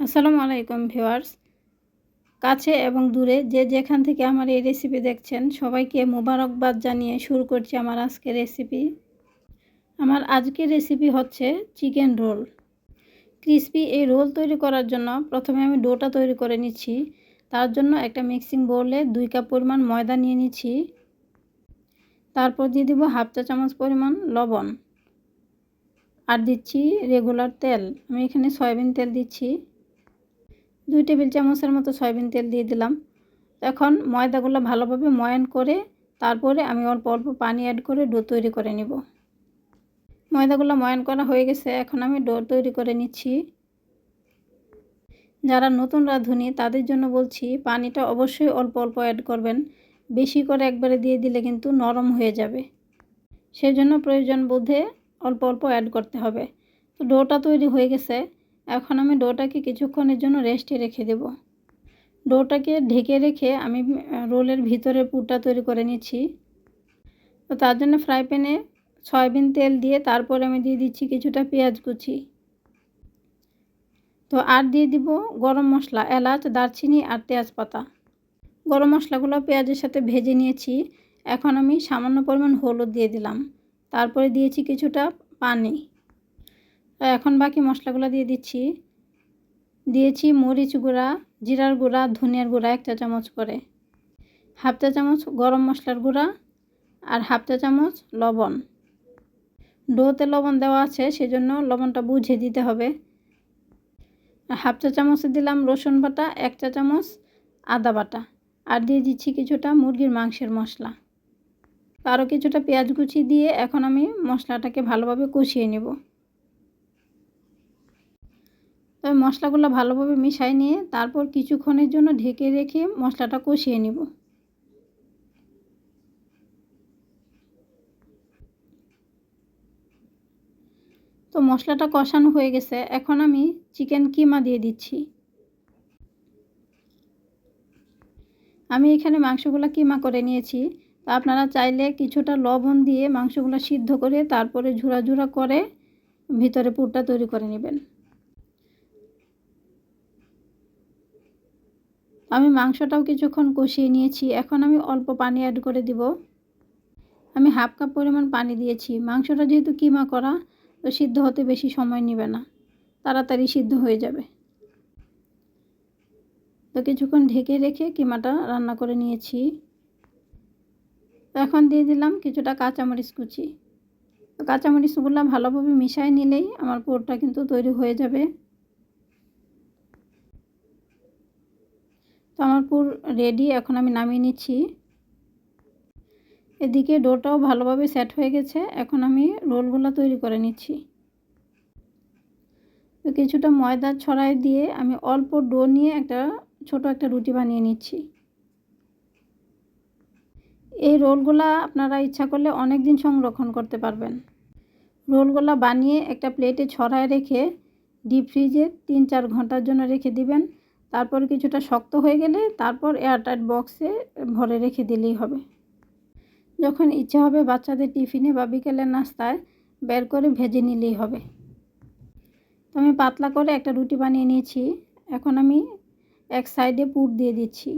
আসসালামু আলাইকুম ভিউয়ার্স। কাছে এবং দূরে যে যেখান থেকে আমার এই রেসিপি দেখছেন, সবাইকে মোবারকবাদ জানিয়ে শুরু করছি আমার আজকের রেসিপি আমার আজকের রেসিপি হচ্ছে চিকেন রোল ক্রিসপি এই রোল তৈরি করার জন্য প্রথমে আমি ডোটা তৈরি করে নিচ্ছি। তার জন্য একটা মিক্সিং বোলে দুই কাপ পরিমাণ ময়দা নিয়ে নিচ্ছি। তারপর দিয়ে দিব হাফ চা চামচ পরিমাণ লবণ। আর দিচ্ছি রেগুলার তেল। আমি এখানে সয়াবিন তেল দিচ্ছি। দুই টেবিল চামচের মতো সয়াবিন তেল দিয়ে দিলাম। এখন ময়দাগুলো ভালোভাবে ময়ান করে তারপরে আমি অল্প অল্প পানি অ্যাড করে ডো তৈরি করে নিব। ময়দাগুলো ময়ান করা হয়ে গেছে, এখন আমি ডো তৈরি করে নিচ্ছি। যারা নতুন রাঁধুনি, তাদের জন্য বলছি পানিটা অবশ্যই অল্প অল্প অ্যাড করবেন। বেশি করে একবারে দিয়ে দিলে কিন্তু নরম হয়ে যাবে। সেজন্য প্রয়োজন বোধে অল্প অল্প অ্যাড করতে হবে। তো ডোটা তৈরি হয়ে গেছে। এখন আমি ডোটাকে কিছুক্ষণের জন্য রেস্টে রেখে দেব। ডোটাকে ঢেকে রেখে আমি রোলের ভিতরে পুরটা তৈরি করে নিচ্ছি। তো তার জন্য ফ্রাই প্যানে সয়াবিন তেল দিয়ে তারপরে আমি দিয়ে দিচ্ছি কিছুটা পেঁয়াজ কুচি। তো আর দিয়ে দিব গরম মশলা, এলাচ, দারচিনি আর তেজপাতা। গরম মশলাগুলো পেঁয়াজের সাথে ভেজে নিয়েছি। এখন আমি সামান্য পরিমাণ হলুদ দিয়ে দিলাম। তারপরে দিয়েছি কিছুটা পানি। এখন বাকি মশলাগুলো দিয়ে দিচ্ছি। দিয়েছি মরিচ গুঁড়া, জিরার গুঁড়া, ধনিয়ার গুঁড়া এক চা চামচ করে। হাফ চা চামচ গরম মশলার গুঁড়া আর হাফ চা চামচ লবণ। ডোতে লবণ দেওয়া আছে, সেজন্য লবণটা বুঝে দিতে হবে। হাফ চা চামচ দিলাম রসুন বাটা, এক চা চামচ আদা বাটা আর দিয়ে দিচ্ছি কিছুটা মুরগির মাংসের মশলা। আরও কিছুটা পেঁয়াজ কুচি দিয়ে এখন আমি মশলাটাকে ভালোভাবে কষিয়ে নেব। তবে মশলাগুলো ভালোভাবে মিশাই নিয়ে তারপর কিছুক্ষণের জন্য ঢেকে রেখে মশলাটা কষিয়ে নিব। তো মশলাটা কষানো হয়ে গেছে। এখন আমি চিকেন কিমা দিয়ে দিচ্ছি। আমি এখানে মাংসগুলো কিমা করে নিয়েছি। তা আপনারা চাইলে কিছুটা লবণ দিয়ে মাংসগুলো সিদ্ধ করে তারপরে ঝুরা ঝুরা করে ভিতরে পুরটা তৈরি করে নেবেন। আমি মাংসটাও কিছুক্ষণ কষিয়ে নিয়েছি। এখন আমি অল্প পানি অ্যাড করে দিব। আমি হাফ কাপ পরিমাণ পানি দিয়েছি। মাংসটা যেহেতু কিমা করা, তো সিদ্ধ হতে বেশি সময় নেবে না। তাড়াতাড়ি সিদ্ধ হয়ে যাবে। তো কিছুক্ষণ ঢেকে রেখে কিমাটা রান্না করে নিয়েছি। এখন দিয়ে দিলাম কিছুটা কাঁচামরিচ কুচি। তো কাঁচামরিচগুলো ভালোভাবে মিশাই নিলেই আমার পোরটা কিন্তু তৈরি হয়ে যাবে। তো আমার পুর রেডি এখন আমি নামিয়ে নিচ্ছি। এদিকে ডোটাও ভালোভাবে সেট হয়ে গেছে, এখন আমি রোলগুলো তৈরি করে নিচ্ছি। তো কিছুটা ময়দা ছড়াই দিয়ে আমি অল্প ডো নিয়ে একটা ছোট একটা রুটি বানিয়ে নিচ্ছি। এই রোলগুলা আপনারা ইচ্ছা করলে অনেক দিন সংরক্ষণ করতে পারবেন। রোলগুলা বানিয়ে একটা প্লেটে ছড়ায় রেখে ডিপ ফ্রিজে তিন চার ঘণ্টার জন্য রেখে দিবেন। তারপর কিছুটা শক্ত হয়ে গেলে তারপর এয়ারটাইট বক্সে ভরে রেখে দিলেই হবে। যখন ইচ্ছা হবে বাচ্চাদের টিফিনে বা বিকেলের নাস্তায় বের করে ভেজে নিলেই হবে। তো আমি পাতলা করে একটা রুটি বানিয়ে নিয়েছি। এখন আমি এক সাইডে পুর দিয়ে দিচ্ছি।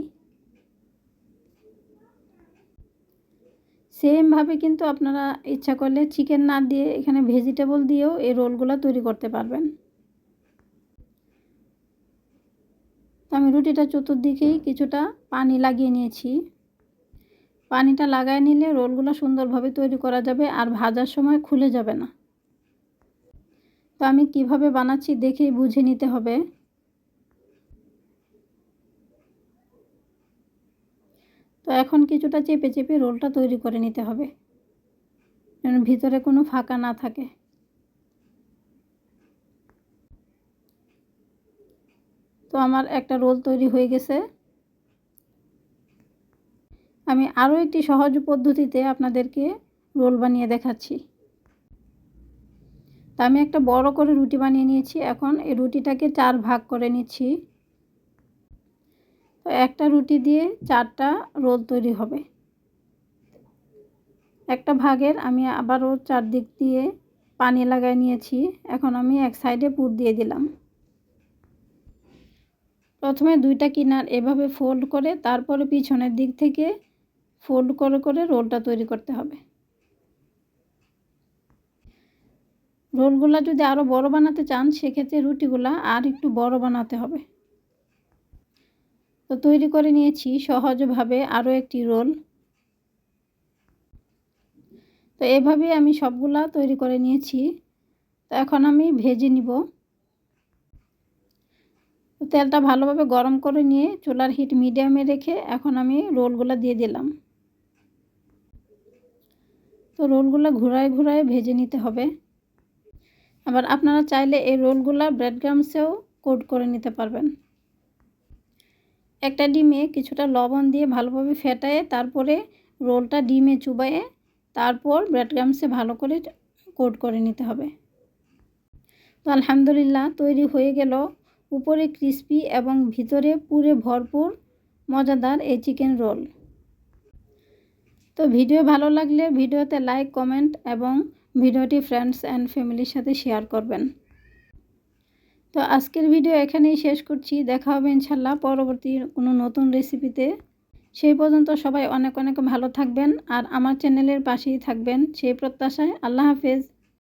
সেমভাবে কিন্তু আপনারা ইচ্ছা করলে চিকেন না দিয়ে এখানে ভেজিটেবল দিয়েও এই রোলগুলো তৈরি করতে পারবেন। তো আমি রুটিটা চতুর্দিকেই কিছুটা পানি লাগিয়ে নিয়েছি। পানিটা লাগায় নিলে রোলগুলো সুন্দরভাবে তৈরি করা যাবে আর ভাজার সময় খুলে যাবে না। তো আমি কীভাবে বানাচ্ছি দেখেই বুঝে নিতে হবে। তো এখন কিছুটা চেপে চেপে রোলটা তৈরি করে নিতে হবে। যেন ভিতরে কোনো ফাঁকা না থাকে। তো আমার একটা রোল তৈরি হয়ে গেছে। আমি আরও একটি সহজ পদ্ধতিতে আপনাদেরকে রোল বানিয়ে দেখাচ্ছি। তা আমি একটা বড় করে রুটি বানিয়ে নিয়েছি। এখন এই রুটিটাকে চার ভাগ করে নিচ্ছি। তো একটা রুটি দিয়ে চারটা রোল তৈরি হবে। একটা ভাগের আমি আবারও চারদিক দিয়ে পানি লাগাই নিয়েছি। এখন আমি এক সাইডে পুর দিয়ে দিলাম। প্রথমে দুইটা কিনার এভাবে ফোল্ড করে তারপরে পিছনের দিক থেকে ফোল্ড করে করে রোলটা তৈরি করতে হবে। রোলগুলা যদি আরও বড় বানাতে চান, সেক্ষেত্রে রুটিগুলা আর একটু বড় বানাতে হবে। তো তৈরি করে নিয়েছি সহজভাবে আরও একটি রোল তো এভাবেই আমি সবগুলা তৈরি করে নিয়েছি। তো এখন আমি ভেজে নিব। তেলটা ভালোভাবে গরম করে নিয়ে চুলার হিট মিডিয়ামে রেখে এখন আমি রোলগুলো দিয়ে দিলাম। তো রোলগুলো ঘুরায় ঘুরায় ভেজে নিতে হবে। আবার আপনারা চাইলে এই রোলগুলো ব্রেড গ্রামসেও কোট করে নিতে পারবেন। একটা ডিমে কিছুটা লবণ দিয়ে ভালোভাবে ফেটায়ে তারপরে রোলটা ডিমে চুবাইয়ে তারপর ব্রেড গ্রামসে ভালো করে কোট করে নিতে হবে। তো আলহামদুলিল্লাহ তৈরি হয়ে গেল উপরে ক্রিস্পি এবং ভিতরে পুরে ভরপুর, মজাদার এই চিকেন রোল। তো ভিডিও ভালো লাগলে ভিডিওতে লাইক, কমেন্ট এবং ভিডিওটি ফ্রেন্ডস অ্যান্ড ফ্যামিলির সাথে শেয়ার করবেন। তো আজকের ভিডিও এখানেই শেষ করছি। দেখা হবে ইনশাল্লাহ পরবর্তী কোনো নতুন রেসিপিতে। সেই পর্যন্ত সবাই অনেক অনেক ভালো থাকবেন আর আমার চ্যানেলের পাশেই থাকবেন। সেই প্রত্যাশায় আল্লাহ হাফেজ।